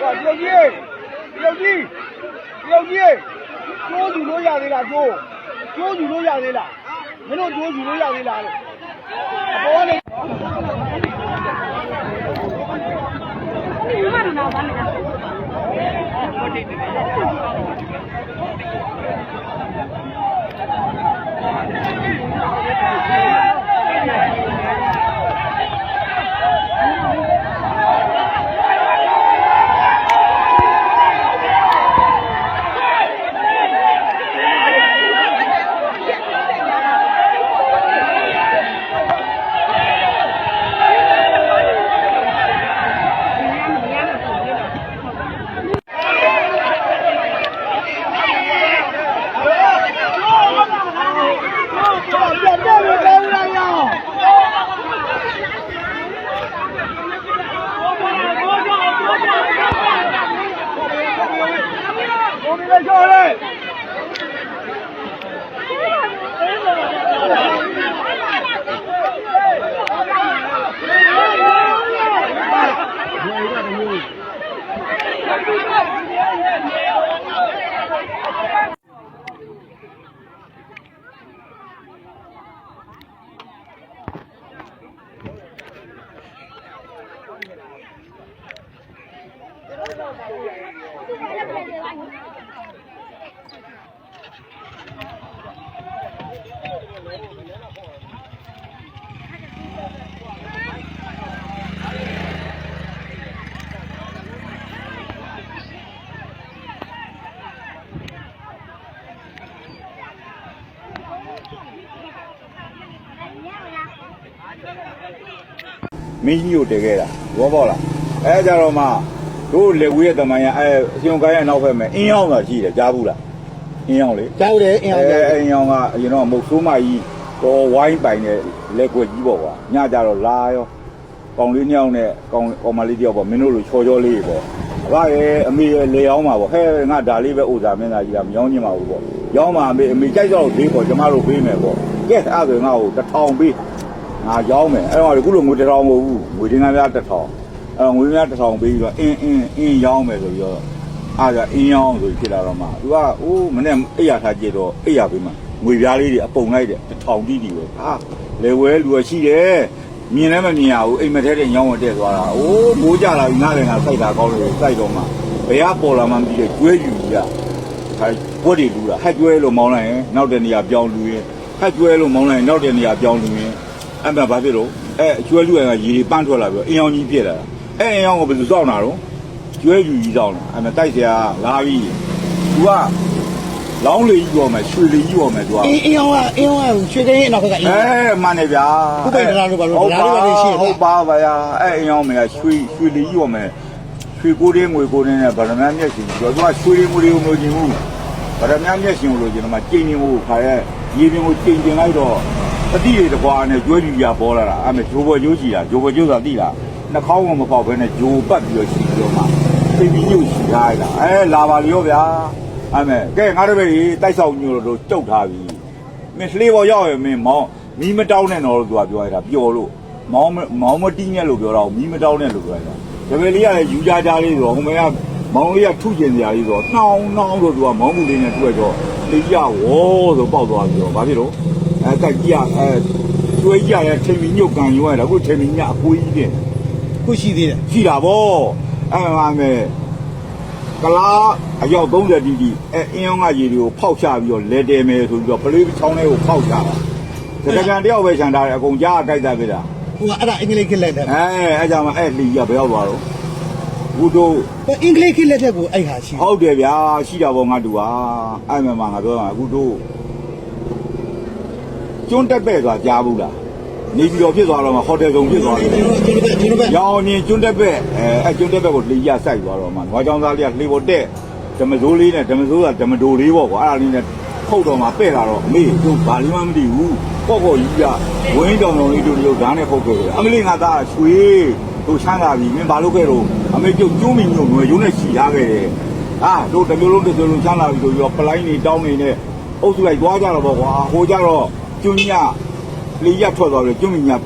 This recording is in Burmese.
ဟာတရုတ်ကြီးတရုတ်ကြီးတရုတ်ကြီးကျိုးယူလို့ရသေးလားကျိုးကျိုးယူလို့ရသေးလားမင်းတို့ကျိုးယူလို့ရသေးလားလို့အပေါ်ကနေ ဘုံလေးကျော်လေ မင်းကြီးကိုတည်ခဲ့တာဘောပေါက်လားအဲကြတော့မှတို့လက်ဝေးရဲ့တမန်ရအဲအရှင်ကိုင်းရဲ့နောက်ဘက်မှာအင်းရောက်တာရှိတယ်ကြားဘူးလားအင်းရောက်လေကြောက်တယ်အင်းအောင်အဲကြောက်အင်းရောက်ကအရင်တော့မုတ်ဆိုးမကြီးတော့ဝိုင်းပိုင်တဲ့လက်ွက်ကြီးပေါ့ကွာညကြတော့လာရောကောင်လေးညောင်းနဲ့ကောင်ကောင်မလေးတယောက်ပေါ့မင်းတို့လိုချော်ချောလေးပေါ့အဘရဲ့အမေရဲ့လေအောင်ပါပေါ့ဟဲငါဒါလေးပဲဥစားမင်းသားကြီးကမရောင်းချင်ပါဘူးပေါ့ရောင်းပါအမေအမေကြိုက်တော့ဘေးပေါ့ကျမတို့ဘေးမယ်ပေါ့ကဲအဲ့ဒါဆိုငါ့ကိုတစ်ထောင်ပေး ငါရောင်းမယ်အဲ့တော့ခုလိုငွေတစ်ထောင်မဟုတ်ဘူးငွေတင်းကားများတစ်ထောင်အဲ့တော့ငွေများတစ်ထောင်ပေးပြီးတော့အင်းအင်းအင်းရောင်းမယ်ဆိုပြီးတော့အားကြအင်းရောင်းဆိုဖြစ်လာတော့မှ तू ကအိုးမနဲ့အိယာထားကြည့်တော့အိယာပေးမှငွေပြားလေးတွေအပုံလိုက်တယ်တစ်ထောင်တိတိပဲဟာလေဝဲလူရှိတယ်မြင်လည်းမမြင်ရဘူးအိမ်မထဲတဲ့ညောင်းဝတက်သွားတာအိုးမိုးကြလာပြီငါလည်းငါစိုက်တာကောင်းလို့စိုက်တော့မှဘယ်ကပေါ်လာမှမသိတဲ့ကျွဲယူကြီးကဟာဘွက်တွေလူတာဟက်ကျွဲလို့မောင်းလိုက်ရင်နောက်တဲ့နေရာပြောင်းလူရင်ဟက်ကျွဲလို့မောင်းလိုက်ရင်နောက်တဲ့နေရာပြောင်းလူရင် အဲ့မှာဘာဖြစ်တော့အဲကျွဲလူကရေပန့်ထွက်လာပြီးတော့အင်းအောင်ကြီးပြက်လာတာအဲအင်းအောင်ကိုဘယ်သူစောင့်တာတော့ကျွဲလူကြီးစောင့်တာအဲ့မှာတိုက်စရာလာပြီးသူကလောင်းလေကြီးပေါ်မှာရွှေလေကြီးပေါ်မှာသူကအင်းအင်းအောင်ကအင်းအောင်ကရွှေကလေးအနောက်ဘက်ကအေးအဲမှန်တယ်ဗျာခုပိတ်လာလို့ပါလို့ဒါလေးပဲရှိတယ်ဟုတ်ပါဗျာအဲအင်းအောင်ကရွှေရွှေလေကြီးပေါ်မှာရွှေကိုရင်းငွေကိုရင်းနဲ့ဗရမန်မျက်ရှင်ကျော်သူကရွှေရင်းငွေတွေကိုမလို့ခြင်းဘူးဗရမန်မျက်ရှင်ကိုလို့ခြင်းတော့မှကျင်းကျင်ကိုခါရဲရေပြင်ကိုကျင်းကျင်လိုက်တော့ တတိတွေတကွာနဲ့ကျွဲလူကြီးပေါ်လာတာအဲ့မဲ့ဂျိုးပေါ်ကျိုးကြည့်တာဂျိုးပေါ်ကျိုးဆိုတာသိလားနှာခေါင်းကမပေါက်ဘဲနဲ့ဂျိုးပတ်ပြီးတော့ရှိပြီးတော့မှသိပြီးညှို့ရှိထားရတာအဲလာပါလျောဗျာအဲ့မဲ့ကဲငါတို့ပဲဒီတိုက်ဆောင်ညို့တို့ကြုတ်ထားပြီမင်းလှေပေါ်ရောက်ရင်မင်းမောင်းမီးမတောင်းနဲ့တော့လို့သူကပြောရတာပျော်လို့မောင်းမောင်းမတီးနဲ့လို့ပြောတာမီးမတောင်းနဲ့လို့ပြောရတာဒါပေမဲ့လေးကလည်းယူကြကြလေးဆိုတော့ဟိုမကမောင်းလေးကထုကျင်စရာလေးဆိုတော့နှောင်းနှောင်းဆိုသူကမောင်းမှုလေးနဲ့တွေ့တော့လေကြီးကဝေါဆိုပေါက်သွားပြီးတော့ဘာဖြစ်လို့ အဲတက်ကြီးကအဲကျွေးကြရဲထိန်မီညုတ်ကန်ရွာတာအခုထိန်မီညအကွေးကြီးတယ်ခုရှိသေးတယ်ရှိတာဗောအဲ့မှာမဲ့ကလားအယောက်30တီတီအဲအင်းအောင်ကရေတွေကိုဖောက်ချပြီးတော့လဲတယ်မယ်ဆိုပြီးတော့ပလေးချောင်းလေးကိုဖောက်ချတာတကယ်တယောက်ပဲခြံထားတယ်အကုန်ကြားအကြိုက်တာပဲလားဟိုကအဲ့ဒါအင်္ဂလိပ်ခေတ်လက်ထက်အဲအဲ့ကြောင့်မအဲ့လီကဘယ်ရောက်သွားတော့ဘုတို့ဟိုအင်္ဂလိပ်ခေတ်လက်ထက်ကိုအဲ့ဟာရှိဟုတ်တယ်ဗျာရှိတာဗောငါတူဟာအဲ့မှာငါပြောတာအခုတို့ ကျွန်းတက်ပဲ့သွားကြားဘူးလားနေပြီးတော့ဖြစ်သွားတော့မှဟိုတယ်ဆောင်ဖြစ်သွားတယ်ကျွန်တော်ကျွန်တော်ကျွန်တော်ရောင်နေကျွန်းတက်ပဲ့အဲအဲကျွန်းတက်ပဲ့ကိုလေရစိုက်သွားတော့မှငွားချောင်းသားလေးကလှေပေါ်တက်ဓမစိုးလေးနဲ့ဓမစိုးကဓမဒိုလေးပေါ့ကွာအဲ့ဒါလေးနဲ့ဖုတ်တော်မှာပဲ့လာတော့အမေတို့ဘာလေးမှမသိဘူးပေါ့ပေါ့ကြီးကဝင်းတောင်တော်လေးတို့တို့ဓာတ်နဲ့ဖုတ်ခဲ့တယ်အမလေးငါသားရွှေတို့ချမ်းသာပြီမင်းဘာလုပ်ခဲ့တော့အမေကျုပ်ကျိုးမိညုံငွေရုံးနဲ့ချီထားခဲ့တယ်ဟာတို့တစ်မျိုးလုံးတစ်မျိုးလုံးချမ်းသာပြီဆိုပြီးတော့ပလိုင်းနေတောင်းနေနဲ့အုပ်စုလိုက်သွားကြတော့ပေါ့ကွာဟိုကြတော့ ကျွညလေးရထွက်သွားတယ်ကျွမိညာ